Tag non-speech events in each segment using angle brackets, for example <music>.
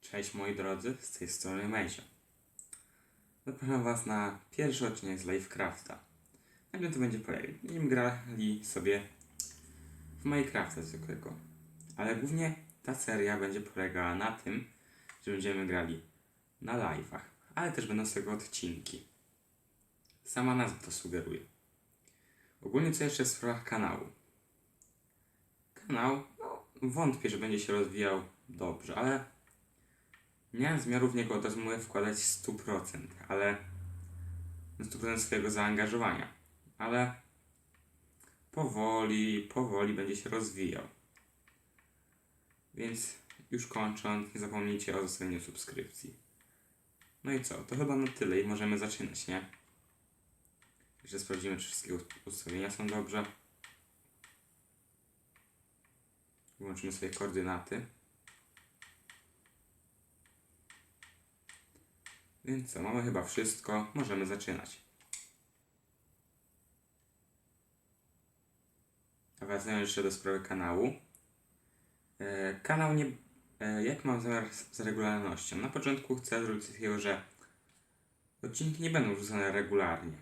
Cześć moi drodzy, z tej strony Mejsio. Zapraszam was na pierwszy odcinek z Livecrafta. Na czym to będzie polegać? Będziemy grali sobie w Minecrafta zwykłego. Ale głównie ta seria będzie polegała na tym, że będziemy grali na live'ach, ale też będą z tego odcinki. Sama nazwa to sugeruje. Ogólnie co jeszcze w sprawach kanału? Kanał, no wątpię, że będzie się rozwijał dobrze, ale Miałem zamiaru w niego od razu wkładać 100%, ale 100% swojego zaangażowania, ale powoli, powoli będzie się rozwijał. Więc już kończąc, nie zapomnijcie o zostawieniu subskrypcji. No i co? To chyba na tyle i możemy zaczynać, nie? Jeszcze sprawdzimy, czy wszystkie ustawienia są dobrze. Włączymy sobie koordynaty. Więc co, mamy chyba wszystko. Możemy zaczynać. A wracając jeszcze do sprawy kanału. E, kanał nie... E, jak mam zamiar z, z regularnością? Na początku chcę zrobić takiego, że odcinki nie będą wrzucane regularnie.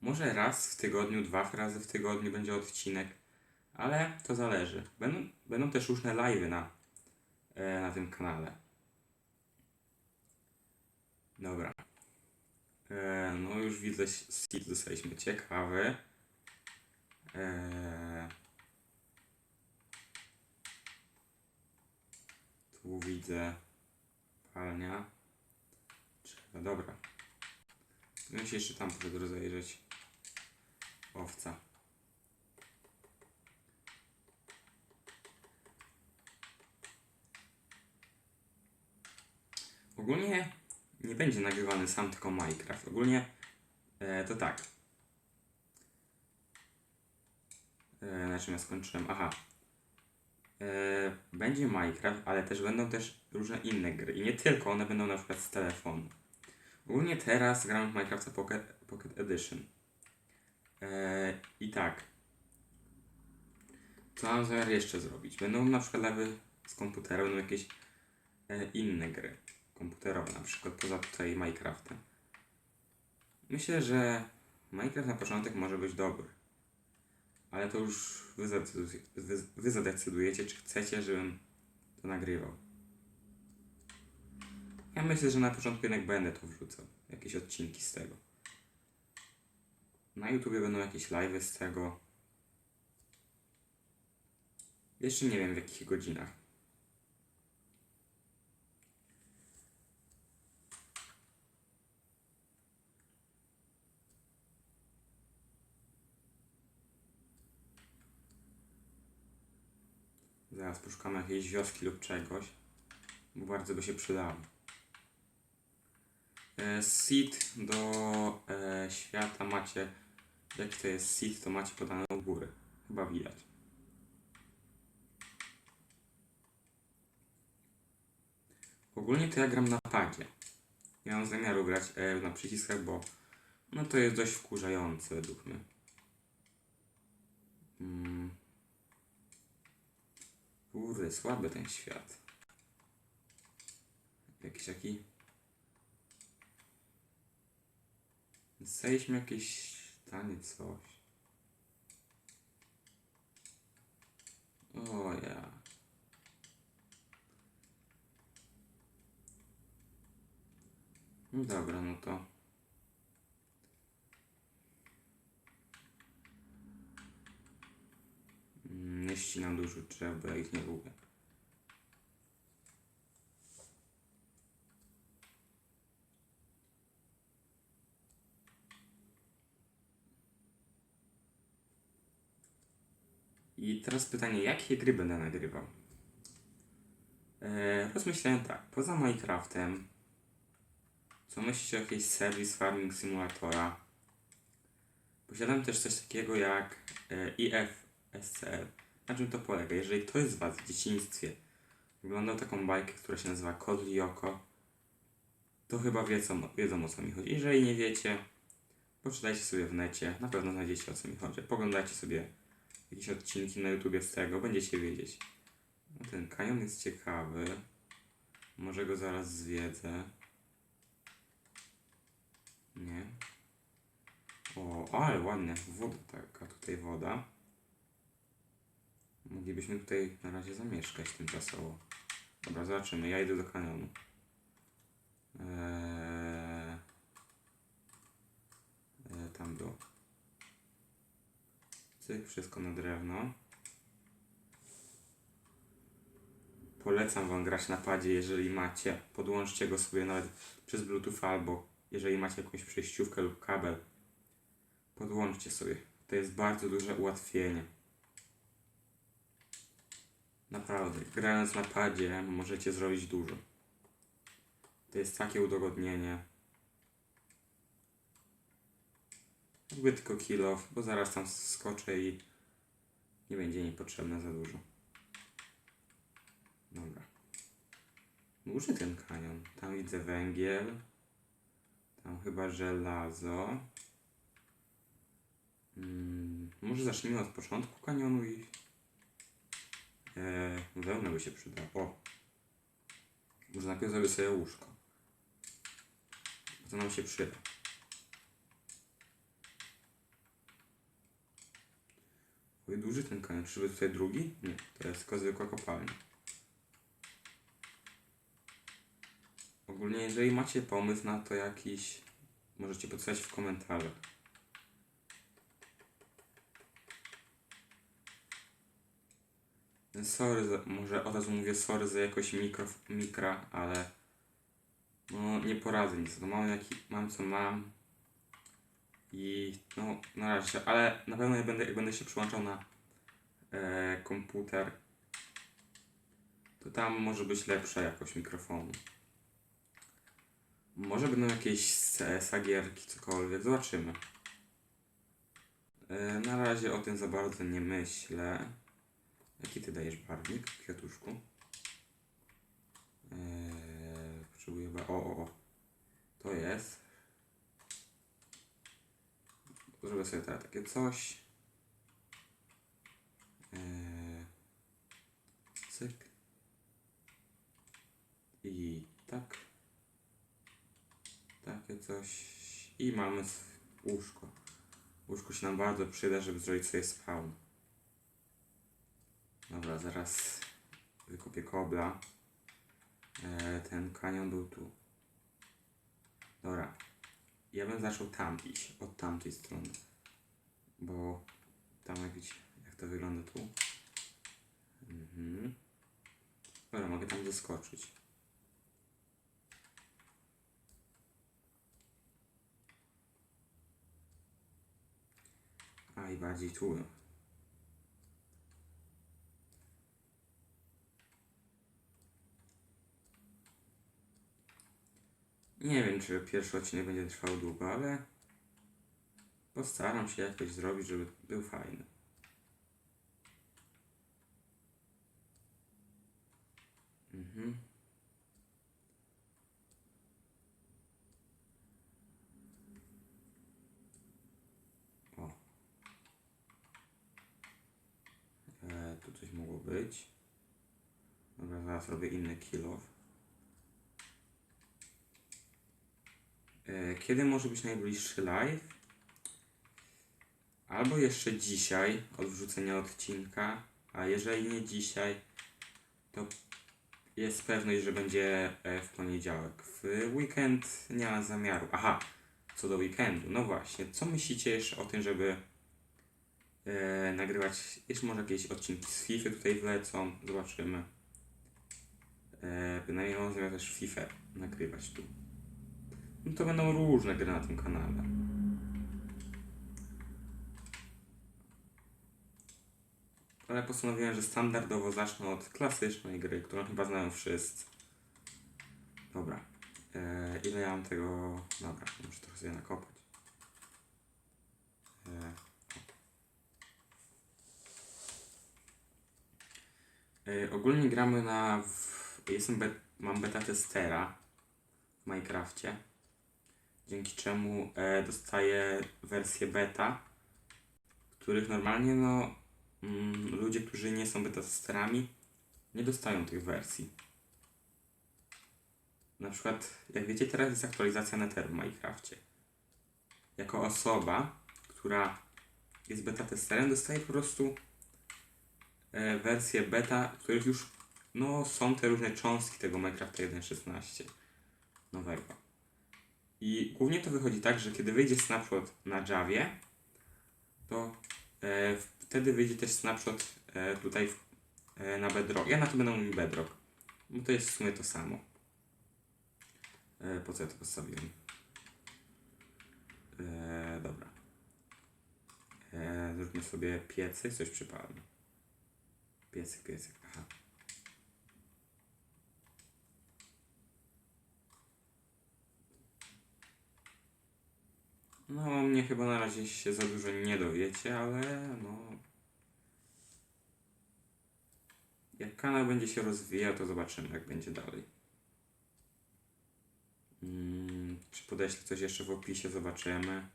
Może raz w tygodniu, dwa razy w tygodniu będzie odcinek, ale to zależy. Będą, będą też różne live'y na, e, na tym kanale. Dobra. E, no już widzę, seed dostaliśmy ciekawy. E, tu widzę palnia. Trzeba, dobra. No się jeszcze tam poszedł rozejrzeć. Owca. Ogólnie nie będzie nagrywany sam tylko Minecraft. Ogólnie e, to tak. E, na czym ja skończyłem? Aha. E, będzie Minecraft, ale też będą też różne inne gry. I nie tylko, one będą na przykład z telefonu. Ogólnie teraz gram w Minecrafta Pocket, Pocket Edition. E, I tak. Co mam zamiar jeszcze zrobić? Będą na przykład lewy z komputera, będą jakieś e, inne gry komputerowe, na przykład poza tutaj Minecraftem. Myślę, że Minecraft na początek może być dobry. Ale to już wy, wy, wy zadecydujecie, czy chcecie, żebym to nagrywał. Ja myślę, że na początku jednak będę to wrzucał. Jakieś odcinki z tego. Na YouTubie będą jakieś live'y z tego. Jeszcze nie wiem w jakich godzinach. Zaraz poszukamy jakiejś wioski lub czegoś, bo bardzo by się przydało. E, seed do e, świata macie, jaki to jest seed, to macie podane u góry. Chyba widać. Ogólnie to ja gram na padzie. Nie mam zamiaru grać e, na przyciskach, bo no to jest dość wkurzające według mnie. Mm. Kurde, słaby ten świat. Jakiś taki... Zejdźmy jakieś tanie coś. O ja. No dobra, no to... Mm, Nie ścinam dużo drzew, bo ja ich nie lubię. I teraz pytanie, jakie gry będę nagrywał? Eee, rozmyślałem tak, poza Minecraftem, co myślicie o jakiejś Service Farming Simulatora? Posiadam też coś takiego jak e, IFSCL. Na czym to polega? Jeżeli ktoś z Was w dzieciństwie oglądał taką bajkę, która się nazywa Kod Lyoko, to chyba wiedzą, wiedzą o co mi chodzi. Jeżeli nie wiecie, poczytajcie sobie w necie, na pewno znajdziecie o co mi chodzi. Poglądajcie sobie jakieś odcinki na YouTubie z tego, będziecie wiedzieć. No, ten kanion jest ciekawy. Może go zaraz zwiedzę. Nie. O, ale ładnie. Woda taka, tutaj woda. Moglibyśmy tutaj na razie zamieszkać tymczasowo. Dobra, zobaczymy. Ja idę do kanionu. Eee... Eee, tam było. Cyk, wszystko na drewno. Polecam Wam grać na padzie, jeżeli macie. Podłączcie go sobie nawet przez Bluetooth albo jeżeli macie jakąś przejściówkę lub kabel. Podłączcie sobie. To jest bardzo duże ułatwienie. Naprawdę, grając na padzie możecie zrobić dużo. To jest takie udogodnienie. Jakby tylko kill off, bo zaraz tam skoczę i nie będzie niepotrzebne za dużo. Dobra. Duży ten kanion. Tam widzę węgiel. Tam chyba żelazo. Mm, może zacznijmy od początku kanionu i e, wełna by się przydała. O! Może najpierw zrobię sobie łóżko. To nam się przyda. Oj, duży ten kanion. Czyżby tutaj drugi? Nie, to jest tylko zwykła kopalnia. Ogólnie, jeżeli macie pomysł na to jakiś, możecie podpisać w komentarzach. Sorry, za, może od razu mówię sorry za jakoś mikro, mikra, ale no nie poradzę nic. No mam, jaki, mam co mam i no na razie, ale na pewno jak będę, jak będę się przyłączał na e, komputer, to tam może być lepsza jakość mikrofonu. Może będą jakieś sagierki, cokolwiek, zobaczymy. E, na razie o tym za bardzo nie myślę. Jaki ty dajesz barwnik, kwiatuszku? Eee, potrzebuję O, o, o. To jest. Zrobię sobie teraz takie coś. Eee, cyk. I tak. Takie coś. I mamy łóżko. Łóżko się nam bardzo przyda, żeby zrobić sobie spawn. Dobra, zaraz wykopię kobla. E, ten kanion był tu. Dobra. Ja bym zaczął tam iść, od tamtej strony. Bo tam jak widzicie, jak to wygląda tu. Mhm. Dobra, mogę tam doskoczyć. A i bardziej tu. Nie wiem, czy pierwszy odcinek będzie trwał długo, ale postaram się jakoś zrobić, żeby był fajny. Mhm. O. E, tu coś mogło być. Dobra, zaraz robię inny kill off. Kiedy może być najbliższy live? Albo jeszcze dzisiaj od wrzucenia odcinka, a jeżeli nie dzisiaj, to jest pewność, że będzie e, w poniedziałek. W weekend nie ma zamiaru. Aha, co do weekendu, no właśnie, co myślicie jeszcze o tym, żeby e, nagrywać, jeszcze może jakieś odcinki z FIFA tutaj wlecą, zobaczymy. E, bynajmniej mam zamiar też FIFA nagrywać tu. No to będą różne gry na tym kanale. Ale postanowiłem, że standardowo zacznę od klasycznej gry, którą chyba znają wszyscy. Dobra. E, ile ja mam tego... Dobra, muszę trochę sobie nakopać. E, e, ogólnie gramy na... W, jestem mam beta testera w Minecrafcie dzięki czemu e, dostaję wersję beta, których normalnie no ludzie, którzy nie są beta testerami, nie dostają tych wersji. Na przykład, jak wiecie, teraz jest aktualizacja Netheru w Minecrafcie. Jako osoba, która jest beta testerem, dostaje po prostu e, wersję beta, których już no, są te różne cząstki tego Minecrafta 1.16 nowego. I głównie to wychodzi tak, że kiedy wyjdzie snapshot na Javie, to e, wtedy wyjdzie też snapshot e, tutaj w, e, na Bedrock. Ja na to będę mówił Bedrock, bo to jest w sumie to samo. E, po co ja to postawiłem? E, dobra. E, zróbmy sobie piecyk, coś przypalmy. Piecyk, piecyk, aha. No, mnie chyba na razie się za dużo nie dowiecie, ale no. Jak kanał będzie się rozwijał, to zobaczymy, jak będzie dalej. Mm, czy podeślę coś jeszcze w opisie, zobaczymy.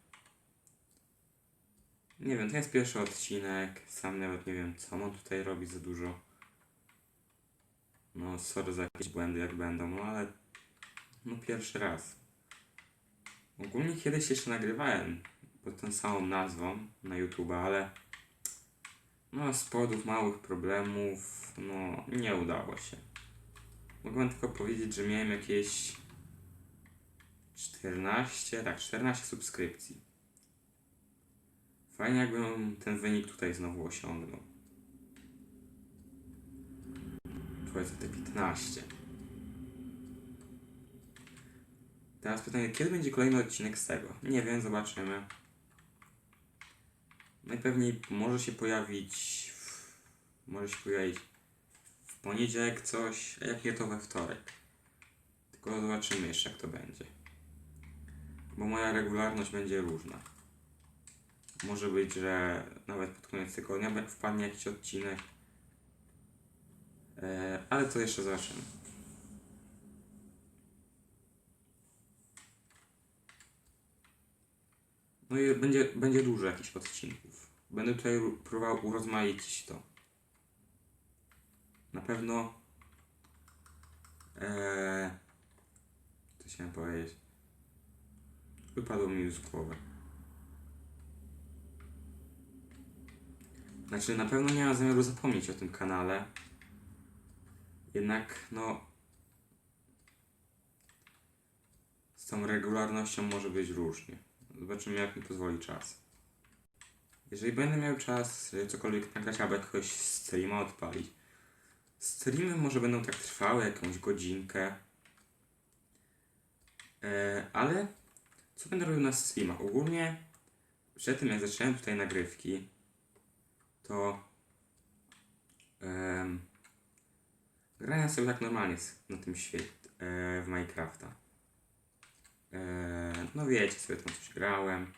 Nie wiem, to jest pierwszy odcinek. Sam nawet nie wiem, co mam tutaj robić za dużo. No, sorry za jakieś błędy, jak będą, no ale. No, pierwszy raz. Ogólnie kiedyś jeszcze nagrywałem pod tą samą nazwą na YouTube, ale no z powodów małych problemów no nie udało się. Mogę tylko powiedzieć, że miałem jakieś 14, tak 14 subskrypcji. Fajnie jakbym ten wynik tutaj znowu osiągnął. Powiedzmy te 15. Teraz pytanie, kiedy będzie kolejny odcinek z tego? Nie wiem, zobaczymy. Najpewniej może się pojawić. W, może się pojawić w poniedziałek coś, a jak nie to we wtorek. Tylko zobaczymy jeszcze jak to będzie. Bo moja regularność będzie różna. Może być, że nawet pod koniec tygodnia wpadnie jakiś odcinek. E, ale to jeszcze zobaczymy. No i będzie, będzie dużo jakichś odcinków. Będę tutaj próbował urozmaicić to. Na pewno. Eee, co chciałem powiedzieć? Wypadło mi z głowy. Znaczy, na pewno nie mam zamiaru zapomnieć o tym kanale. Jednak, no. Z tą regularnością może być różnie. Zobaczymy, jak mi pozwoli czas. Jeżeli będę miał czas y, cokolwiek nagrać albo jakiegoś streama odpalić, streamy może będą tak trwały jakąś godzinkę. E, ale co będę robił na streamach? Ogólnie przed tym jak zacząłem tutaj nagrywki, to em, grałem sobie tak normalnie na tym świecie e, w Minecrafta. E, no wiecie, sobie tam coś grałem.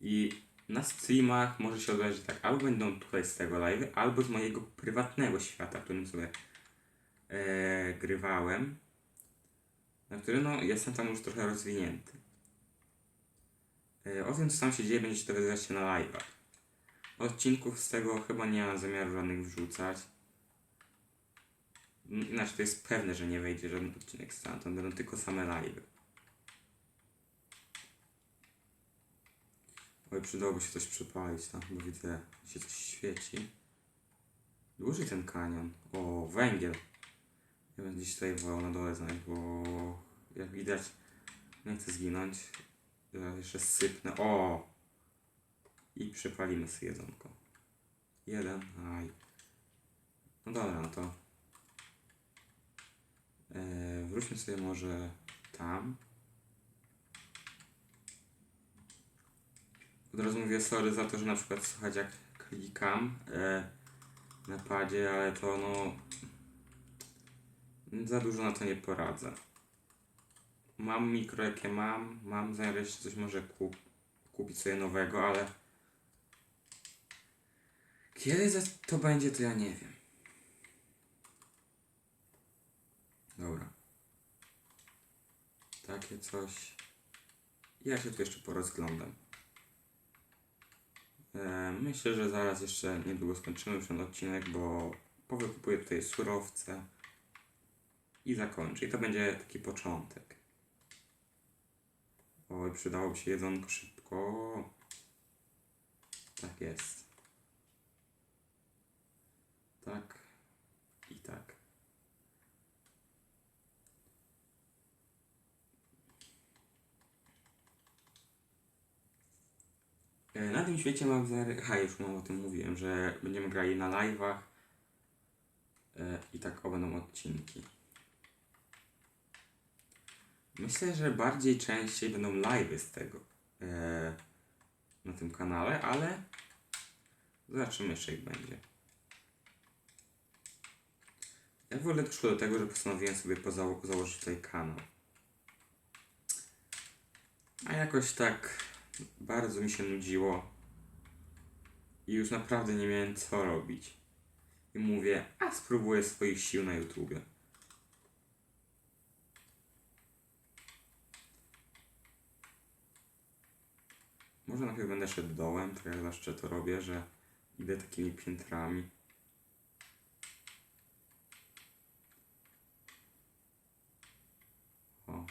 I na streamach może się odbywać, że tak, albo będą tutaj z tego live, albo z mojego prywatnego świata, którym sobie e, grywałem. Na którym no, jestem tam już trochę rozwinięty. E, o tym, co tam się dzieje, będziecie dowiadywać się na live'ach. Odcinków z tego chyba nie mam zamiaru żadnych wrzucać. Inaczej to jest pewne, że nie wejdzie żaden odcinek stamtąd, będą tylko same live'y. Oj, przydałoby się coś przypalić tam, bo widzę, się coś świeci. Dłuży ten kanion. O, węgiel. Ja będę gdzieś tutaj wolał na dole znaleźć, bo jak widać, nie chcę zginąć. Ja jeszcze sypnę. O! I przypalimy sobie jedzonko. Jeden, aj. No dobra, no to. E, wróćmy sobie może tam. Od razu mówię sorry za to, że na przykład słuchać jak klikam e, na padzie, ale to no za dużo na to nie poradzę. Mam mikro jakie mam, mam zamiar jeszcze coś może kup, kupić sobie nowego, ale kiedy to będzie, to ja nie wiem. Dobra. Takie coś. Ja się tu jeszcze porozglądam. E, myślę, że zaraz jeszcze niedługo skończymy ten odcinek, bo powykupuję tutaj surowce i zakończę. I to będzie taki początek. Oj, przydałoby się jedzonko szybko. Tak jest. Tak i tak. Na tym świecie mam. Ha, już mam o tym mówiłem, że będziemy grali na live'ach e, i tak o będą odcinki. Myślę, że bardziej częściej będą live'y z tego e, na tym kanale, ale zobaczymy jeszcze jak będzie. Jak w ogóle doszło do tego, że postanowiłem sobie poza- założyć tutaj kanał. A jakoś tak bardzo mi się nudziło i już naprawdę nie miałem co robić. I mówię, a spróbuję swoich sił na YouTubie. Może najpierw będę szedł dołem, tak jak zawsze to robię, że idę takimi piętrami. O.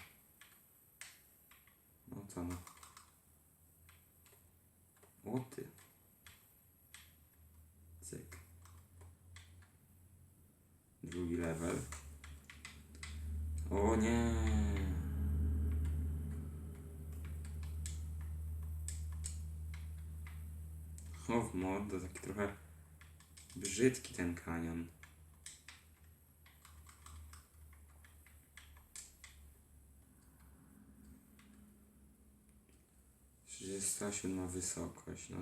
No co no. O ty. Cyk. Drugi level. O nie. O w taki trochę brzydki ten kanion. Trzydziesta siódma wysokość, no.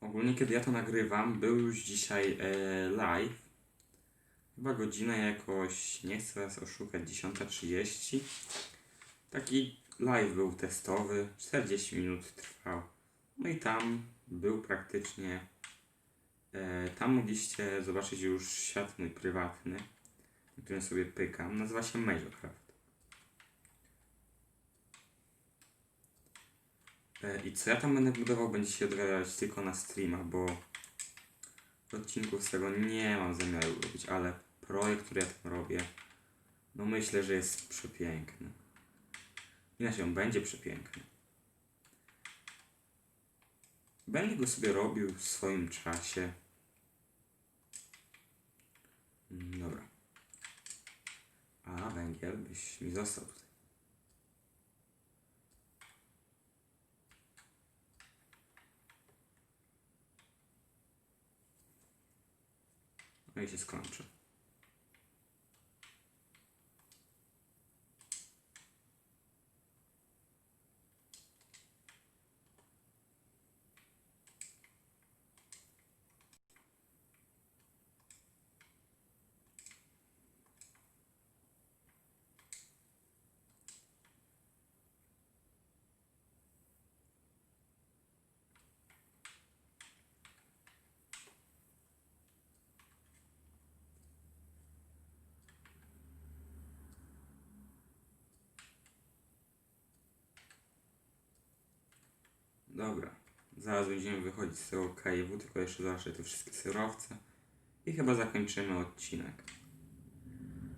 Ogólnie kiedy ja to nagrywam, był już dzisiaj e, live. Chyba godzina jakoś, nie chcę was oszukać, 10.30. Taki live był testowy, 40 minut trwał. No i tam był praktycznie, e, tam mogliście zobaczyć już świat mój prywatny, na którym sobie pykam. Nazywa się Majorcraft. E, I co ja tam będę budował, będzie się dowiadywać tylko na streamach, bo odcinków z tego nie mam zamiaru robić, ale projekt, który ja tam robię, no myślę, że jest przepiękny. Inaczej on będzie przepiękny. Będę go sobie robił w swoim czasie. Mm, Dobra. A węgiel byś mi został tutaj. No i się skończy. Dobra. Zaraz będziemy wychodzić z tego cave'u, tylko jeszcze zawsze te wszystkie surowce. I chyba zakończymy odcinek.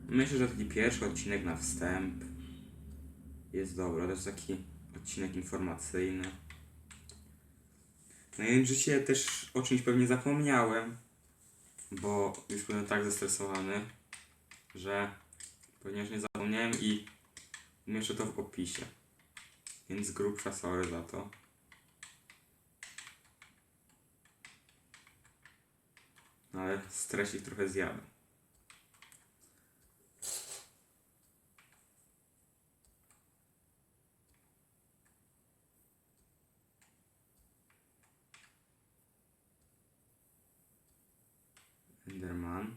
Myślę, że taki pierwszy odcinek na wstęp jest dobry. To jest taki odcinek informacyjny. No i życie też o czymś pewnie zapomniałem, bo już byłem tak zestresowany, że pewnie już nie zapomniałem i umieszczę to w opisie. Więc grubsza sorry za to. No ale stresik trochę zjada. Enderman.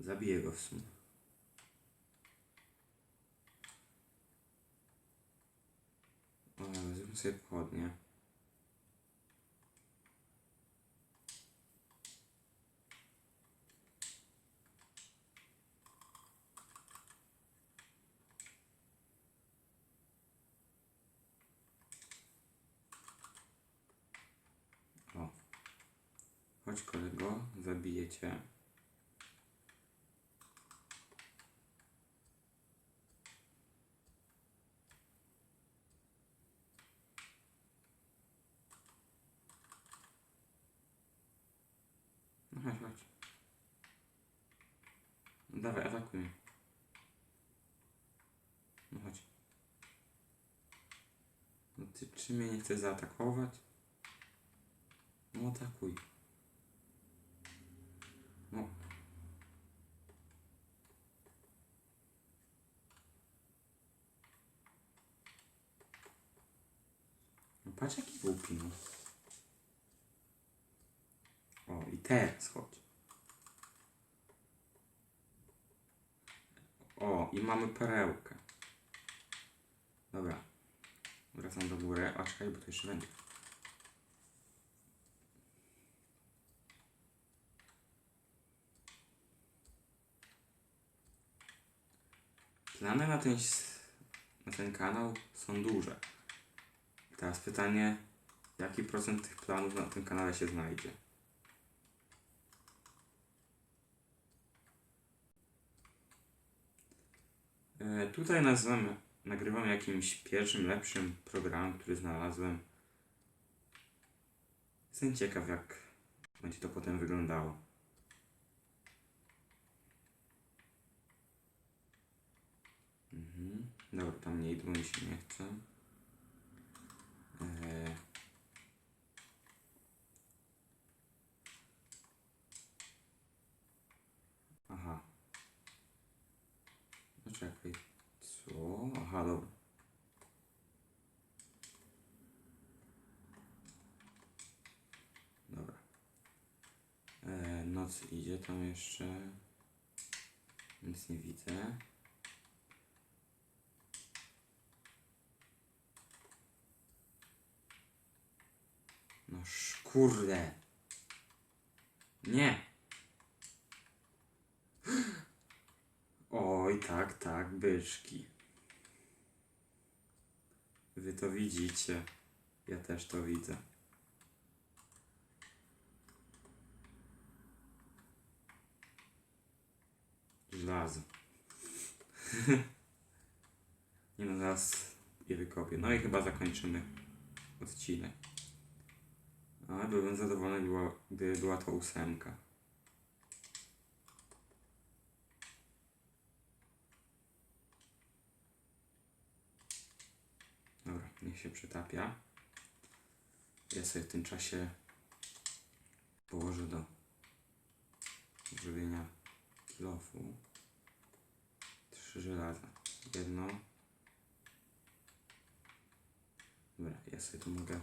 Zabiję go w sumie. O, zróbmy sobie pochodnie. Chodź kolego, zabiję cię. No chodź, chodź. No dawaj, atakuj mnie. No chodź. No ty czy mnie nie chcesz zaatakować? No atakuj. No. No patrz jaki głupi no. O i teraz chodź. O i mamy perełkę. Dobra. Wracam do góry. A czekaj, bo to jeszcze będzie. Plany na ten, na ten kanał są duże. Teraz pytanie, jaki procent tych planów na tym kanale się znajdzie? E, tutaj nazywam, nagrywam jakimś pierwszym, lepszym programem, który znalazłem. Jestem ciekaw, jak będzie to potem wyglądało. Mhm. Dobra, tam nie idę, się nie chce. Eee. Aha. No czekaj. Co? Aha, dobra. Eee, noc idzie tam jeszcze. Nic nie widzę. No kurde. Nie. <gasps> Oj, tak, tak, byczki. Wy to widzicie. Ja też to widzę. Żelazo. <laughs> Nie no, zaraz je wykopię. No i chyba zakończymy odcinek. Ale byłbym zadowolony, gdyby była to ósemka. Dobra, się przytapia. Ja sobie w tym czasie położę do żywienia kilofu. Trzy żelaza. Jedno. Dobra, ja sobie tu mogę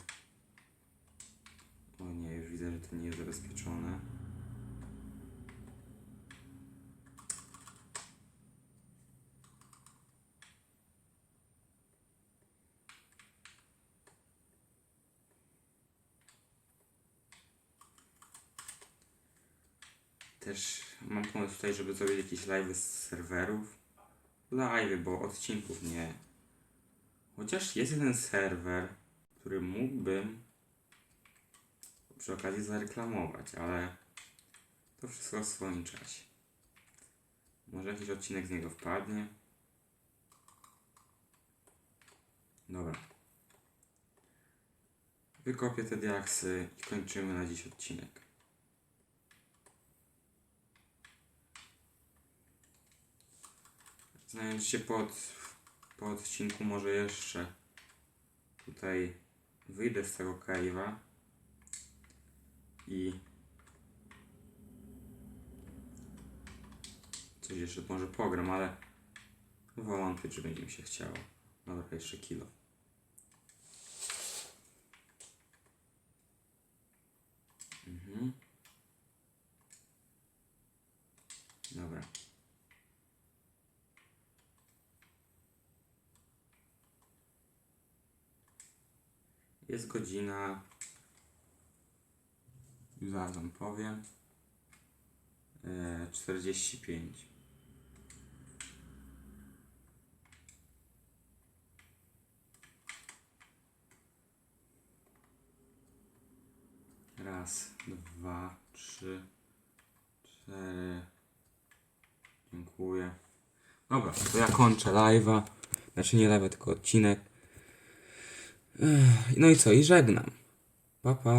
o nie, już widzę, że to nie jest zabezpieczone. Też mam pomysł tutaj, żeby zrobić jakieś live z serwerów. Live, bo odcinków nie. Chociaż jest jeden serwer, który mógłbym przy okazji zareklamować, ale to wszystko w swoim czasie. Może jakiś odcinek z niego wpadnie. Dobra. Wykopię te diaksy i kończymy na dziś odcinek. Znając się po, od, po odcinku może jeszcze tutaj wyjdę z tego cave'a i coś jeszcze może pogram, ale wątpię, czy będzie mi się chciało. Dobra, jeszcze kilo. Mhm. Dobra. Jest godzina Zaraz wam powiem. E, 45. Raz. Dwa, trzy, cztery. Dziękuję. Dobra, to ja kończę live'a. Znaczy nie live'a, tylko odcinek. No i co? I żegnam. Pa, pa.